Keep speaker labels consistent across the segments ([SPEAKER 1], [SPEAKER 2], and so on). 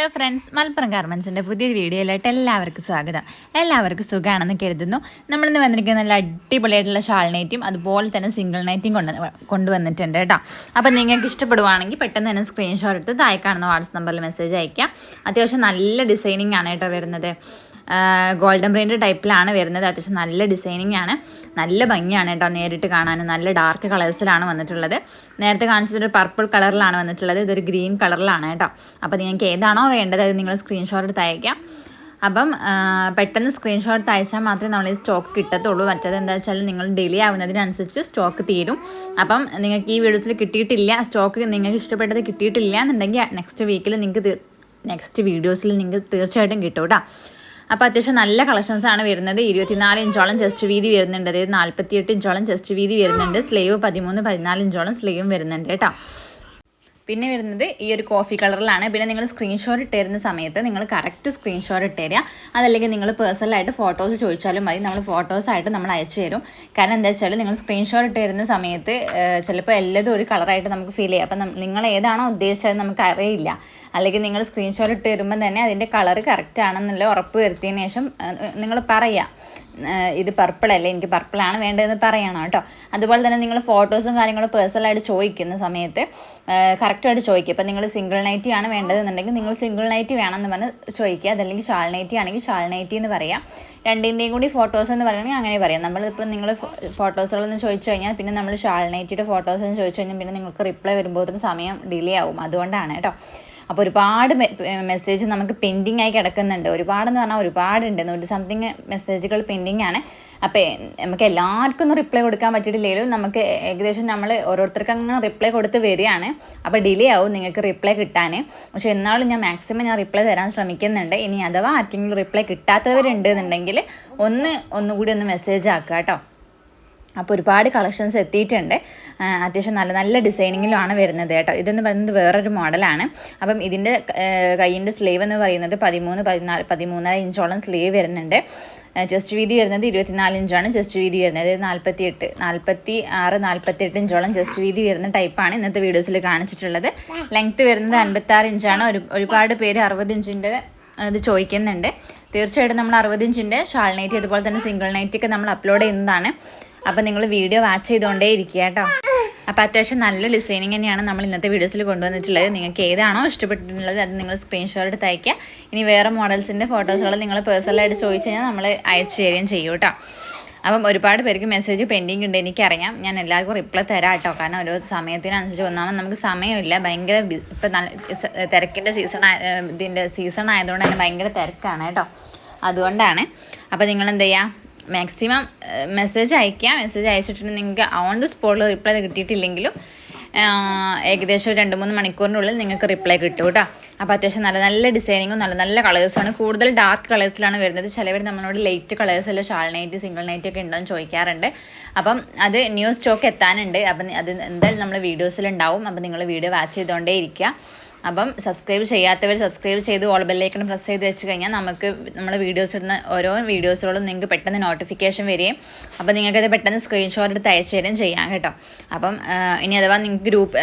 [SPEAKER 1] Hello friends Malappuram ഗാർമെൻസിന്റെ പുതിയൊരു വീഡിയോയിലായിട്ട് എല്ലാവർക്കും സ്വാഗതം. എല്ലാവർക്കും സുഖമാണെന്ന് കരുതുന്നു. നമ്മളിന്ന് വന്നിരിക്കുന്ന നല്ല അടിപൊളിയായിട്ടുള്ള ഷാൾ നൈറ്റും അതുപോലെ തന്നെ സിംഗിൾ നൈറ്റും കൊണ്ട് കൊണ്ടുവന്നിട്ടുണ്ട് കേട്ടോ. അപ്പോൾ നിങ്ങൾക്ക് ഇഷ്ടപ്പെടുവാണെങ്കിൽ പെട്ടെന്ന് തന്നെ സ്ക്രീൻഷോട്ട് എടുത്ത് താഴെ കാണുന്ന വാട്സപ്പ് നമ്പറിൽ മെസ്സേജ് അയക്കാം അത്യാവശ്യം നല്ല ഡിസൈനിങ് ആണ് കേട്ടോ വരുന്നത്. ഗോൾഡൻ ബ്രെയിന്റെ ടൈപ്പിലാണ് വരുന്നത്. അത്യാവശ്യം നല്ല ഡിസൈനിങ് ആണ്. നല്ല ഭംഗിയാണ് കേട്ടോ നേരിട്ട് കാണാൻ നല്ല ഡാർക്ക് കളേഴ്സിലാണ് വന്നിട്ടുള്ളത്. നേരത്തെ കാണിച്ചതൊരു പർപ്പിൾ കളറിലാണ് വന്നിട്ടുള്ളത്. ഇതൊരു ഗ്രീൻ കളറിലാണ് കേട്ടോ അപ്പോൾ നിങ്ങൾക്ക് ഏതാണോ വേണ്ടത് അത് നിങ്ങൾ സ്ക്രീൻഷോട്ട് എടുത്ത് അയക്കാം. അപ്പം പെട്ടെന്ന് സ്ക്രീൻഷോട്ട് അയച്ചാൽ മാത്രമേ നമ്മൾ ഈ സ്റ്റോക്ക് കിട്ടത്തുള്ളൂ. മറ്റേത് എന്താ വെച്ചാൽ നിങ്ങൾ ഡിലേ ആവുന്നതിനനുസരിച്ച് സ്റ്റോക്ക് തീരും. അപ്പം നിങ്ങൾക്ക് ഈ വീഡിയോസിൽ കിട്ടിയിട്ടില്ല സ്റ്റോക്ക് നിങ്ങൾക്ക് ഇഷ്ടപ്പെട്ടത് കിട്ടിയിട്ടില്ല എന്നുണ്ടെങ്കിൽ നെക്സ്റ്റ് വീക്കിൽ നിങ്ങൾക്ക് നെക്സ്റ്റ് വീഡിയോസിൽ നിങ്ങൾക്ക് തീർച്ചയായിട്ടും കിട്ടും കേട്ടോ അപ്പോൾ അത്യാവശ്യം നല്ല കളക്ഷൻസ് ആണ് വരുന്നത്. ഇരുപത്തിനാല് ഇഞ്ചോളം ചെസ്റ്റ് വീതി വരുന്നുണ്ട്. അതായത് നാൽപ്പത്തിയെട്ട് ഇഞ്ചോളം ചെസ്റ്റ് വീതി വരുന്നുണ്ട്. സ്ലീവ് പതിമൂന്ന് പതിനാല് ഇഞ്ചോളം സ്ലീവും വരുന്നുണ്ട് കേട്ടോ. പിന്നെ വരുന്നത് ഈ ഒരു കോഫി കളറിലാണ് പിന്നെ നിങ്ങൾ സ്ക്രീൻഷോട്ട് ഇട്ടുതരുന്ന സമയത്ത് നിങ്ങൾ കറക്റ്റ് സ്ക്രീൻഷോട്ട് ഇട്ടുതരിക അതല്ലെങ്കിൽ നിങ്ങൾ പേഴ്സണലായിട്ട് ഫോട്ടോസ് ചോദിച്ചാലും മതി. നമ്മൾ ഫോട്ടോസായിട്ട് നമ്മൾ അയച്ചു തരും. കാരണം എന്താ വെച്ചാൽ നിങ്ങൾ സ്ക്രീൻഷോട്ട് ഇട്ട് തരുന്ന സമയത്ത് ചിലപ്പോൾ എല്ലാതും ഒരു കളറായിട്ട് നമുക്ക് ഫീൽ ചെയ്യാം. അപ്പം നിങ്ങൾ ഏതാണോ ഉദ്ദേശിച്ചത് നമുക്ക് അറിയില്ല. അല്ലെങ്കിൽ നിങ്ങൾ സ്ക്രീൻഷോട്ട് ഇട്ട് തരുമ്പോൾ തന്നെ അതിന്റെ കളർ കറക്റ്റ് ആണെന്നുള്ള ഉറപ്പ് വരുത്തിയതിന് ശേഷം നിങ്ങൾ പറയാം ഇത് പർപ്പിൾ അല്ലേ എനിക്ക് പർപ്പിളാണ് വേണ്ടതെന്ന് പറയണം കേട്ടോ. അതുപോലെ തന്നെ നിങ്ങൾ ഫോട്ടോസും കാര്യങ്ങളും പേഴ്സണലായിട്ട് ചോദിക്കുന്ന സമയത്ത് കറക്റ്റായിട്ട് ചോദിക്കുക. ഇപ്പം നിങ്ങൾ സിംഗിൾ നൈറ്റി ആണ് വേണ്ടതെന്നുണ്ടെങ്കിൽ നിങ്ങൾ സിംഗിൾ നൈറ്റി വേണമെന്ന് പറഞ്ഞ് ചോദിക്കുക. അതല്ലെങ്കിൽ ഷാൾ നൈറ്റി ആണെങ്കിൽ ഷാൾ നൈറ്റി എന്ന് പറയാം. രണ്ടിന്റെയും കൂടി ഫോട്ടോസ് എന്ന് പറയുകയാണെങ്കിൽ അങ്ങനെ പറയാം. നമ്മളിപ്പോൾ നിങ്ങൾ ഫോട്ടോസുകളെന്ന് ചോദിച്ചു കഴിഞ്ഞാൽ പിന്നെ നമ്മൾ ഷാൾ നൈറ്റിയുടെ ഫോട്ടോസ് എന്ന് ചോദിച്ചു കഴിഞ്ഞാൽ പിന്നെ നിങ്ങൾക്ക് റിപ്ലൈ വരുമ്പോഴത്തേന് സമയം ഡിലേ ആവും. അതുകൊണ്ടാണ് കേട്ടോ. അപ്പോൾ ഒരുപാട് മെസ്സേജ് നമുക്ക് പെൻഡിങ് ആയി കിടക്കുന്നുണ്ട്. ഒരുപാടെന്ന് പറഞ്ഞാൽ ഒരുപാടുണ്ട്. നൂറ്റി സംതിങ് മെസ്സേജുകൾ പെൻഡിങ് ആണ്. അപ്പോൾ നമുക്ക് എല്ലാവർക്കും ഒന്നും റിപ്ലൈ കൊടുക്കാൻ പറ്റിയിട്ടില്ലെങ്കിലും നമുക്ക് ഏകദേശം നമ്മൾ ഓരോരുത്തർക്ക് അങ്ങനെ റിപ്ലൈ കൊടുത്ത് വരികയാണ്. അപ്പോൾ ഡിലേ ആവും നിങ്ങൾക്ക് റിപ്ലൈ കിട്ടാൻ പക്ഷേ എന്നാലും ഞാൻ മാക്സിമം ഞാൻ റിപ്ലൈ തരാൻ ശ്രമിക്കുന്നുണ്ട്. ഇനി അഥവാ ആർക്കെങ്കിലും റിപ്ലൈ കിട്ടാത്തവരുണ്ട് എന്നുണ്ടെങ്കിൽ ഒന്ന് ഒന്നുകൂടി ഒന്ന് മെസ്സേജ് ആക്കുക കേട്ടോ. അപ്പോൾ ഒരുപാട് കളക്ഷൻസ് എത്തിയിട്ടുണ്ട്. അത്യാവശ്യം നല്ല നല്ല ഡിസൈനിങ്ങിലാണ് വരുന്നത് കേട്ടോ. ഇതെന്ന് പറയുന്നത് വേറൊരു മോഡലാണ്. അപ്പം ഇതിന്റെ കയ്യിന്റെ സ്ലീവ് എന്ന് പറയുന്നത് പതിമൂന്ന് പതിനാല് പതിമൂന്നര ഇഞ്ചോളം സ്ലീവ് വരുന്നുണ്ട്. ജസ്റ്റ് വീതി വരുന്നത് ഇരുപത്തിനാല് ഇഞ്ചാണ് ജസ്റ്റ് വീതി വരുന്നത്. അതായത് നാൽപ്പത്തി എട്ട് നാൽപ്പത്തി ആറ് നാൽപ്പത്തി എട്ട് ഇഞ്ചോളം ജസ്റ്റ് വീതി വരുന്ന ടൈപ്പാണ് ഇന്നത്തെ വീഡിയോസിൽ കാണിച്ചിട്ടുള്ളത്. ലെങ്ത്ത് വരുന്നത് അൻപത്താറ് ഇഞ്ചാണ്. ഒരു ഒരുപാട് പേര് അറുപത് ഇഞ്ചിന്റെ ഇത് ചോദിക്കുന്നുണ്ട്. തീർച്ചയായിട്ടും നമ്മൾ അറുപത് ഇഞ്ചിന്റെ ഷാൾ നൈറ്റ് അതുപോലെ തന്നെ സിംഗിൾ നൈറ്റി ഒക്കെ നമ്മൾ അപ്ലോഡ് ചെയ്യുന്നതാണ്. അപ്പോൾ നിങ്ങൾ വീഡിയോ വാച്ച് ചെയ്തുകൊണ്ടേ ഇരിക്കുക കേട്ടോ. അപ്പോൾ അത്യാവശ്യം നല്ല ഡിസൈനിങ് തന്നെയാണ് നമ്മൾ ഇന്നത്തെ വീഡിയോസിൽ കൊണ്ടുവന്നിട്ടുള്ളത്. നിങ്ങൾക്ക് ഏതാണോ ഇഷ്ടപ്പെട്ടിട്ടുള്ളത് അത് നിങ്ങൾ സ്ക്രീൻഷോട്ട് എടുത്ത് അയക്കുക ഇനി വേറെ മോഡൽസിന്റെ ഫോട്ടോസുകൾ നിങ്ങൾ പേഴ്സണലായിട്ട് ചോദിച്ചു കഴിഞ്ഞാൽ നമ്മൾ അയച്ചു തരികയും ചെയ്യും കേട്ടോ. അപ്പം ഒരുപാട് പേർക്ക് മെസ്സേജ് പെൻഡിങ് ഉണ്ട്. എനിക്കറിയാം. ഞാൻ എല്ലാവർക്കും റിപ്ലൈ തരാം കേട്ടോ. കാരണം ഓരോ സമയത്തിനനുസരിച്ച് ഒന്നാമത് നമുക്ക് സമയമില്ല. ഭയങ്കര ഇപ്പം നല്ല തിരക്കിന്റെ സീസൺ ഇതിന്റെ സീസൺ ആയതുകൊണ്ട് തന്നെ ഭയങ്കര തിരക്കാണ് കേട്ടോ. അതുകൊണ്ടാണ്. അപ്പോൾ നിങ്ങൾ എന്ത് ചെയ്യുക മാക്സിമം മെസ്സേജ് അയക്കുക മെസ്സേജ് അയച്ചിട്ടുണ്ടെങ്കിൽ നിങ്ങൾക്ക് ഓൺ ദി സ്പോട്ടിൽ റിപ്ലൈ കിട്ടിയിട്ടില്ലെങ്കിലും ഏകദേശം രണ്ട് മൂന്ന് മണിക്കൂറിനുള്ളിൽ നിങ്ങൾക്ക് റിപ്ലൈ കിട്ടും കേട്ടോ. അപ്പോൾ അത്യാവശ്യം നല്ല നല്ല ഡിസൈനിങ്ങും നല്ല നല്ല കളേഴ്സാണ് കൂടുതൽ ഡാർക്ക് കളേഴ്സിലാണ് വരുന്നത്. ചിലവർ നമ്മളോട് ലൈറ്റ് കളേഴ്സിൽ ഷാൾ നൈറ്റ് സിംഗിൾ നൈറ്റ് ഒക്കെ ഉണ്ടോ എന്ന് ചോദിക്കാറുണ്ട്. അപ്പം അത് ന്യൂ സ്റ്റോക്ക് എത്താനുണ്ട്. അപ്പം അത് എന്തായാലും നമ്മൾ വീഡിയോസിലുണ്ടാവും അപ്പം നിങ്ങൾ വീഡിയോ വാച്ച് ചെയ്തുകൊണ്ടേ ഇരിക്കുക. അപ്പം സബ്സ്ക്രൈബ് ചെയ്യാത്തവർ സബ്സ്ക്രൈബ് ചെയ്ത് ഓൾ ബെല്ലേക്കൺ പ്രസ് ചെയ്ത് വെച്ച് കഴിഞ്ഞാൽ നമുക്ക് നമ്മൾ വീഡിയോസ് ഇടുന്ന ഓരോ വീഡിയോസുകളും നിങ്ങൾക്ക് പെട്ടെന്ന് നോട്ടിഫിക്കേഷൻ വരികയും അപ്പോൾ നിങ്ങൾക്കത് പെട്ടെന്ന് സ്ക്രീൻഷോട്ട് എടുത്ത് അയച്ചു തരും ചെയ്യാം കേട്ടോ. അപ്പം ഇനി അഥവാ നിങ്ങൾക്ക് ഗ്രൂപ്പ്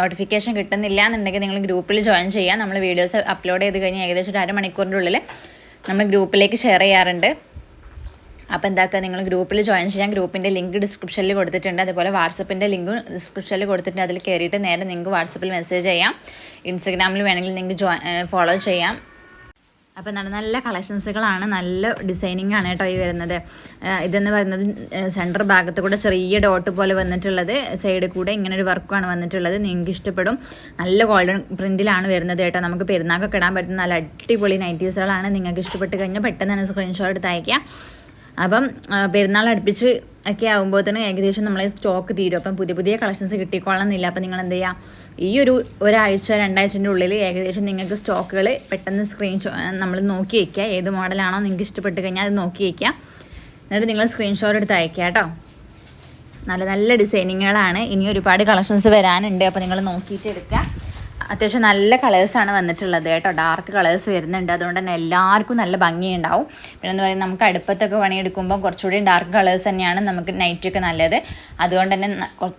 [SPEAKER 1] നോട്ടിഫിക്കേഷൻ കിട്ടുന്നില്ല എന്നുണ്ടെങ്കിൽ നിങ്ങൾ ഗ്രൂപ്പിൽ ജോയിൻ ചെയ്യാം. നമ്മൾ വീഡിയോസ് അപ്ലോഡ് ചെയ്ത് കഴിഞ്ഞാൽ ഏകദേശം ഒരു അരമണിക്കൂറിന്റെ ഉള്ളിൽ നമ്മൾ ഗ്രൂപ്പിലേക്ക് ഷെയർ ചെയ്യാറുണ്ട്. അപ്പോൾ എന്താക്കുക നിങ്ങൾ ഗ്രൂപ്പിൽ ജോയിൻ ചെയ്യാൻ ഗ്രൂപ്പിന്റെ ലിങ്ക് ഡിസ്ക്രിപ്ഷനിൽ കൊടുത്തിട്ടുണ്ട്. അതുപോലെ വാട്സപ്പിന്റെ ലിങ്കും ഡിസ്ക്രിപ്ഷനിൽ കൊടുത്തിട്ടുണ്ട്. അതിൽ കയറിയിട്ട് നേരെ നിങ്ങൾക്ക് വാട്സപ്പിൽ മെസ്സേജ് ചെയ്യാം. ഇൻസ്റ്റഗ്രാമിൽ വേണമെങ്കിൽ നിങ്ങൾക്ക് ഫോളോ ചെയ്യാം. അപ്പോൾ നല്ല നല്ല കളക്ഷൻസുകളാണ് നല്ല ഡിസൈനിങ് ആണ് കേട്ടോ ഈ വരുന്നത്. ഇതെന്ന് പറയുന്നത് സെന്റർ ഭാഗത്ത് കൂടെ ചെറിയ ഡോട്ട് പോലെ വന്നിട്ടുള്ളത്. സൈഡിൽ കൂടെ ഇങ്ങനെ ഒരു വർക്കാണ് വന്നിട്ടുള്ളത്. നിങ്ങൾക്ക് ഇഷ്ടപ്പെടും. നല്ല ഗോൾഡൻ പ്രിന്റിലാണ് വരുന്നത് കേട്ടോ. നമുക്ക് പെരുന്നാക്കൊക്കെ ഇടാൻ പറ്റുന്ന നല്ല അടിപൊളി നൈറ്റീസുകളാണ് നിങ്ങൾക്ക് ഇഷ്ടപ്പെട്ട് കഴിഞ്ഞാൽ പെട്ടെന്ന് തന്നെ സ്ക്രീൻഷോട്ട് അയക്കാം അപ്പം പെരുന്നാൾ അടുപ്പിച്ച് ഒക്കെ ആകുമ്പോൾ തന്നെ ഏകദേശം നമ്മളെ സ്റ്റോക്ക് തീരും. അപ്പം പുതിയ പുതിയ കളക്ഷൻസ് കിട്ടിക്കൊള്ളണമെന്നില്ല. അപ്പം നിങ്ങൾ എന്ത് ചെയ്യുക ഈ ഒരു ഒരാഴ്ച രണ്ടാഴ്ചന്റെ ഉള്ളിൽ ഏകദേശം നിങ്ങൾക്ക് സ്റ്റോക്കുകൾ പെട്ടെന്ന് സ്ക്രീൻഷോ നമ്മൾ നോക്കി വയ്ക്കുക ഏത് മോഡലാണോ നിങ്ങൾക്ക് ഇഷ്ടപ്പെട്ട് കഴിഞ്ഞാൽ അത് നോക്കി വയ്ക്കുക എന്നിട്ട് നിങ്ങൾ സ്ക്രീൻഷോട്ട് എടുത്ത് അയക്കുക കേട്ടോ. നല്ല നല്ല ഡിസൈനിങ്ങുകളാണ് ഇനി ഒരുപാട് കളക്ഷൻസ് വരാനുണ്ട്. അപ്പോൾ നിങ്ങൾ നോക്കിയിട്ട് എടുക്കുക. അത്യാവശ്യം നല്ല കളേഴ്സാണ് വന്നിട്ടുള്ളത് കേട്ടോ. ഡാർക്ക് കളേഴ്സ് വരുന്നുണ്ട്. അതുകൊണ്ട് തന്നെ എല്ലാവർക്കും നല്ല ഭംഗിയുണ്ടാവും. പിന്നെ എന്ന് പറയുന്നത് നമുക്ക് അടുപ്പത്തൊക്കെ പണിയെടുക്കുമ്പോൾ കുറച്ചുകൂടി ഡാർക്ക് കളേഴ്സ് തന്നെയാണ് നമുക്ക് നൈറ്റൊക്കെ നല്ലത്. അതുകൊണ്ട് തന്നെ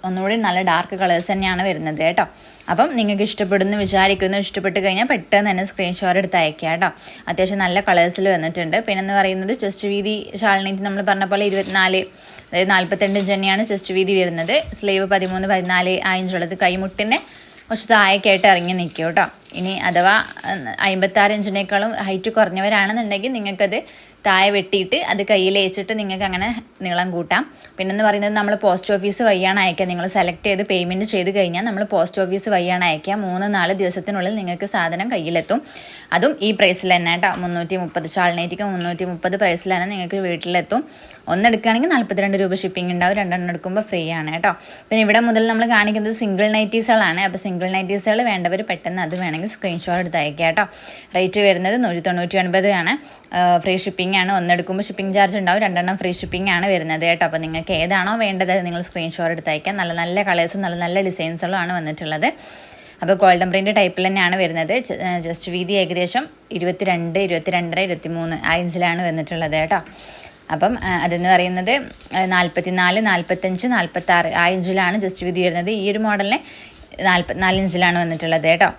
[SPEAKER 1] ഒന്നുകൂടി നല്ല ഡാർക്ക് കളേഴ്സ് തന്നെയാണ് വരുന്നത് കേട്ടോ. അപ്പം നിങ്ങൾക്ക് ഇഷ്ടപ്പെടുന്നു വിചാരിക്കുന്നു ഇഷ്ടപ്പെട്ട് കഴിഞ്ഞാൽ പെട്ടെന്ന് തന്നെ സ്ക്രീൻഷോട്ട് എടുത്ത് അയക്കുക കേട്ടോ. അത്യാവശ്യം നല്ല കളേഴ്സിൽ വന്നിട്ടുണ്ട്. പിന്നെ എന്ന് പറയുന്നത് ചെസ്റ്റ് വീതി ഷാളിനീറ്റ് നമ്മൾ പറഞ്ഞ പോലെ ഇരുപത്തിനാല് അതായത് നാൽപ്പത്തിരണ്ട് ഇഞ്ച് തന്നെയാണ് ചെസ്റ്റ് വീതി വരുന്നത്. സ്ലീവ് പതിമൂന്ന് പതിനാല് ആ ഇഞ്ചുള്ളത് കൈമുട്ടിന്റെ കുറച്ച് താഴേക്കായിട്ട് ഇറങ്ങി നിൽക്കും കേട്ടോ. ഇനി അഥവാ അമ്പത്താറ് ഇഞ്ചിനേക്കാളും ഹൈറ്റ് കുറഞ്ഞവരാണെന്നുണ്ടെങ്കിൽ നിങ്ങൾക്കത് താഴെ വെട്ടിയിട്ട് അത് കയ്യിൽ വെച്ചിട്ട് നിങ്ങൾക്ക് അങ്ങനെ നീളം കൂട്ടാം. പിന്നെന്ന് പറയുന്നത് നമ്മൾ പോസ്റ്റ് ഓഫീസ് വഴിയാണ് അയക്കുക. നിങ്ങൾ സെലക്ട് ചെയ്ത് പേയ്മെന്റ് ചെയ്ത് കഴിഞ്ഞാൽ നമ്മൾ പോസ്റ്റ് ഓഫീസ് വഴിയാണ് അയക്കുക. മൂന്ന് നാല് ദിവസത്തിനുള്ളിൽ നിങ്ങൾക്ക് സാധനം കയ്യിലെത്തും. അതും ഈ പ്രൈസിൽ തന്നെ കേട്ടോ. മുന്നൂറ്റി മുപ്പത് ഷാൾനേറ്റിക്ക് മുന്നൂറ്റി മുപ്പത് പ്രൈസിൽ തന്നെ നിങ്ങൾക്ക് വീട്ടിലെത്തും. ഒന്നെടുക്കുകയാണെങ്കിൽ നാൽപ്പത്തിരണ്ട് രൂപ ഷിപ്പിംഗ് ഉണ്ടാവും. രണ്ടെണ്ണം എടുക്കുമ്പോൾ ഫ്രീ ആണ് കേട്ടോ. പിന്നെ ഇവിടെ മുതൽ നമ്മൾ കാണിക്കുന്നത് സിംഗിൾ നൈറ്റീസുകളാണ് അപ്പോൾ സിംഗിൾ നൈറ്റീസുകൾ വേണ്ടവർ പെട്ടെന്ന് അത് വേണമെങ്കിൽ സ്ക്രീൻഷോട്ട് എടുത്ത് അയക്കുക കേട്ടോ. റേറ്റ് വരുന്നത് നൂറ്റി തൊണ്ണൂറ്റി ഒൻപത് ആണ് ഫ്രീ ഷിപ്പിംഗ് ആണ്. ഒന്നെടുക്കുമ്പോൾ ഷിപ്പിംഗ് ചാർജ് ഉണ്ടാവും. രണ്ടെണ്ണം ഫ്രീ ഷിപ്പിംഗ് ആണ് വരുന്നത് കേട്ടോ. അപ്പോൾ നിങ്ങൾക്ക് ഏതാണോ വേണ്ടത് നിങ്ങൾ സ്ക്രീൻഷോട്ട് എടുത്ത് അയക്കാം നല്ല നല്ല കളേഴ്സും നല്ല നല്ല ഡിസൈൻസുകളും ആണ് വന്നിട്ടുള്ളത്. അപ്പോൾ ഗോൾഡൻ പ്രിന്റ് ടൈപ്പിൽ തന്നെയാണ് വരുന്നത്. ജസ്റ്റ് വീതി ഏകദേശം ഇരുപത്തിരണ്ട് ഇരുപത്തിരണ്ടര ഇരുപത്തിമൂന്ന് ആ ഇഞ്ചിലാണ് വന്നിട്ടുള്ളത് കേട്ടോ. അപ്പം അതെന്ന് പറയുന്നത് നാൽപ്പത്തിനാല് നാൽപ്പത്തഞ്ച് നാൽപ്പത്താറ് ആ ഇഞ്ചിലാണ് ജസ്റ്റ് വീതി വരുന്നത്. ഈ ഒരു മോഡലിന് നാൽപ്പത്തിനാല് ഇഞ്ചിലാണ് വന്നിട്ടുള്ളത് കേട്ടോ.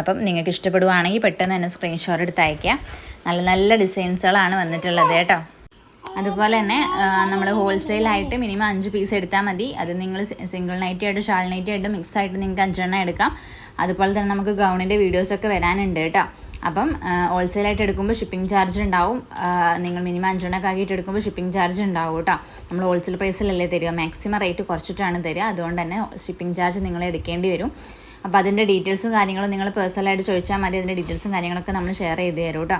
[SPEAKER 1] അപ്പം നിങ്ങൾക്ക് ഇഷ്ടപ്പെടുവാണെങ്കിൽ പെട്ടെന്ന് തന്നെ സ്ക്രീൻഷോട്ട് എടുത്ത് അയക്കുക നല്ല നല്ല ഡിസൈൻസുകളാണ് വന്നിട്ടുള്ളത് കേട്ടോ. അതുപോലെ തന്നെ നമ്മൾ ഹോൾസെയിലായിട്ട് മിനിമം അഞ്ച് പീസ് എടുത്താൽ മതി. അത് നിങ്ങൾ സിംഗിൾ നൈറ്റി ആയിട്ട് ഷാൾ നൈറ്റി ആയിട്ട് മിക്സ് ആയിട്ട് നിങ്ങൾക്ക് അഞ്ചെണ്ണം എടുക്കാം. അതുപോലെ തന്നെ നമുക്ക് ഗൗണിന്റെ വീഡിയോസൊക്കെ വരാനുണ്ട് കേട്ടോ. അപ്പം ഹോൾസെയിലായിട്ട് എടുക്കുമ്പോൾ ഷിപ്പിംഗ് ചാർജ് ഉണ്ടാവും. നിങ്ങൾ മിനിമം അഞ്ചെണ്ണൊക്കെ ആക്കിയിട്ട് എടുക്കുമ്പോൾ ഷിപ്പിംഗ് ചാർജ് ഉണ്ടാവും കേട്ടോ. നമ്മൾ ഹോൾസെയിൽ പ്രൈസിലല്ലേ തരിക? മാക്സിമം റേറ്റ് കുറച്ചിട്ടാണ് തരിക. അതുകൊണ്ട് തന്നെ ഷിപ്പിംഗ് ചാർജ് നിങ്ങൾ എടുക്കേണ്ടി വരും. അപ്പോൾ അതിന്റെ ഡീറ്റെയിൽസും കാര്യങ്ങളും നിങ്ങൾ പേഴ്സണലായിട്ട് ചോദിച്ചാൽ മതി. അതിന്റെ ഡീറ്റെയിൽസും കാര്യങ്ങളൊക്കെ നമ്മൾ ഷെയർ ചെയ്ത് തരും കേട്ടോ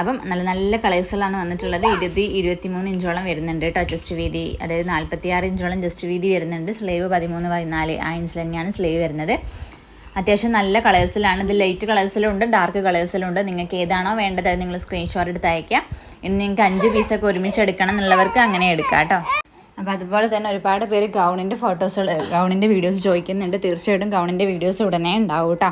[SPEAKER 1] അപ്പം നല്ല നല്ല കളേഴ്സുകളാണ് വന്നിട്ടുള്ളത്. ഇരുപത്തി ഇരുപത്തി മൂന്ന് ഇഞ്ചോളം വരുന്നുണ്ട് കേട്ടോ ജസ്റ്റ് വീതി. അതായത് നാൽപ്പത്തി ആറ് ഇഞ്ചോളം ജസ്റ്റ് വീതി വരുന്നുണ്ട്. സ്ലീവ് പതിമൂന്ന് പതിനാല് ആ ഇഞ്ചിൽ തന്നെയാണ് സ്ലീവ് വരുന്നത്. അത്യാവശ്യം നല്ല കളേഴ്സിലാണ്. ഇത് ലൈറ്റ് കളേഴ്സിലുണ്ട് ഡാർക്ക് കളേഴ്സിലുണ്ട് നിങ്ങൾക്ക് ഏതാണോ വേണ്ടത് അത് നിങ്ങൾ സ്ക്രീൻഷോട്ട് എടുത്ത് അയക്കാം ഇനി നിങ്ങൾക്ക് അഞ്ച് പീസൊക്കെ ഒരുമിച്ച് എടുക്കണം എന്നുള്ളവർക്ക് അങ്ങനെ എടുക്കാം കേട്ടോ അപ്പോൾ അതുപോലെ തന്നെ ഒരുപാട് പേര് ഗൗണിന്റെ ഫോട്ടോസ് ഗൗണിന്റെ വീഡിയോസ് ചോദിക്കുന്നുണ്ട്. തീർച്ചയായിട്ടും ഗൗണിന്റെ വീഡിയോസ് ഉടനെ ഉണ്ടാവും കേട്ടോ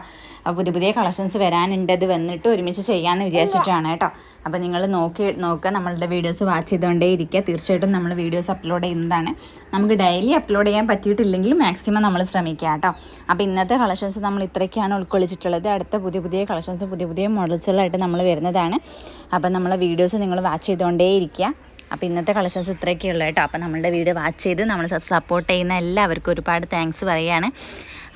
[SPEAKER 1] അപ്പോൾ പുതിയ പുതിയ കളക്ഷൻസ് വരാനുണ്ട്. അത് വന്നിട്ട് ഒരുമിച്ച് ചെയ്യാമെന്ന് വിചാരിച്ചിട്ടാണ് കേട്ടോ അപ്പോൾ നിങ്ങൾ നോക്കി നോക്കുക. നമ്മളുടെ വീഡിയോസ് വാച്ച് ചെയ്തുകൊണ്ടേ ഇരിക്കുക. തീർച്ചയായിട്ടും നമ്മൾ വീഡിയോസ് അപ്ലോഡ് ചെയ്യുന്നതാണ്. നമുക്ക് ഡെയിലി അപ്ലോഡ് ചെയ്യാൻ പറ്റിയിട്ടില്ലെങ്കിലും മാക്സിമം നമ്മൾ ശ്രമിക്കുക കേട്ടോ അപ്പോൾ ഇന്നത്തെ കളക്ഷൻസ് നമ്മൾ ഇത്രയ്ക്കാണ് ഉൾക്കൊള്ളിച്ചിട്ടുള്ളത്. അടുത്ത പുതിയ പുതിയ കളക്ഷൻസ് പുതിയ പുതിയ മോഡൽസുകളായിട്ട് നമ്മൾ വരുന്നതാണ്. അപ്പോൾ നമ്മളെ വീഡിയോസ് നിങ്ങൾ വാച്ച് ചെയ്തുകൊണ്ടേ ഇരിക്കുക. അപ്പോൾ ഇന്നത്തെ കളക്ഷൻസ് ഇത്രയൊക്കെ ഉള്ളൂ കേട്ടോ. അപ്പോൾ നമ്മളുടെ വീഡിയോ വാച്ച് ചെയ്ത് നമ്മൾ സപ്പോർട്ട് ചെയ്യുന്ന എല്ലാവർക്കും ഒരുപാട് താങ്ക്സ് പറയുകയാണ്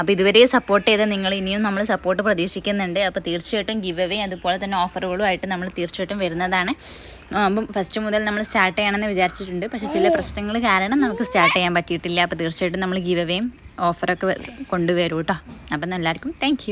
[SPEAKER 1] അപ്പോൾ ഇതുവരെ സപ്പോർട്ട് ചെയ്ത് നിങ്ങൾ ഇനിയും നമ്മൾ സപ്പോർട്ട് പ്രതീക്ഷിക്കുന്നുണ്ട്. അപ്പോൾ തീർച്ചയായിട്ടും ഗിവ് അവേ അതുപോലെ തന്നെ ഓഫറുകളുമായിട്ട് നമ്മൾ തീർച്ചയായിട്ടും വരുന്നതാണ്. അപ്പം ഫസ്റ്റ് മുതൽ നമ്മൾ സ്റ്റാർട്ട് ചെയ്യണമെന്ന് വിചാരിച്ചിട്ടുണ്ട്. പക്ഷേ ചില പ്രശ്നങ്ങൾ കാരണം നമുക്ക് സ്റ്റാർട്ട് ചെയ്യാൻ പറ്റിയിട്ടില്ല. അപ്പോൾ തീർച്ചയായിട്ടും നമ്മൾ ഗിവ് അവേയും ഓഫറൊക്കെ കൊണ്ടുവരും കേട്ടോ. അപ്പം എല്ലാവർക്കും താങ്ക്